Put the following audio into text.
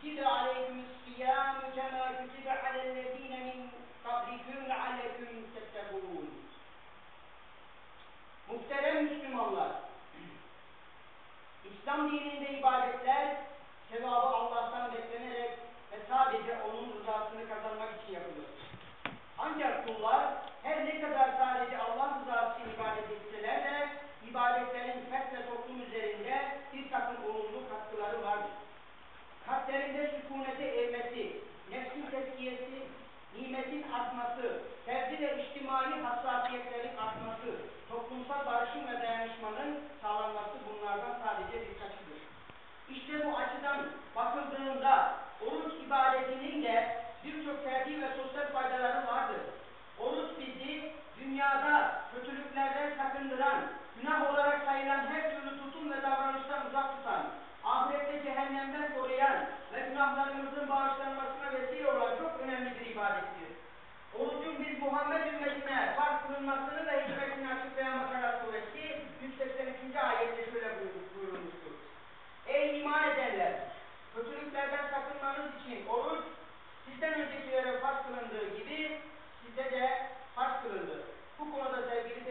كتب عليكم الصيام كما كتب على الذين من قبلكم لعلكم تتقون Muhterem Müslümanlar, İslam dininde ibadetler barışın ve dayanışmanın sağlanması bunlardan sadece birkaçıdır. İşte bu açıdan bakıldığında oruç ibadetinin de birçok ferdi ve sosyal faydaları vardır. Oruç bizi dünyada kötülüklerden sakındıran, günah olarak sayılan her türlü tutum ve davranıştan uzak tutan, ahirette cehennemden koruyan ve günahlarımızın bağışlanmasına vesile kılındığı gibi size de farz kılındı. Bu konuda sevgili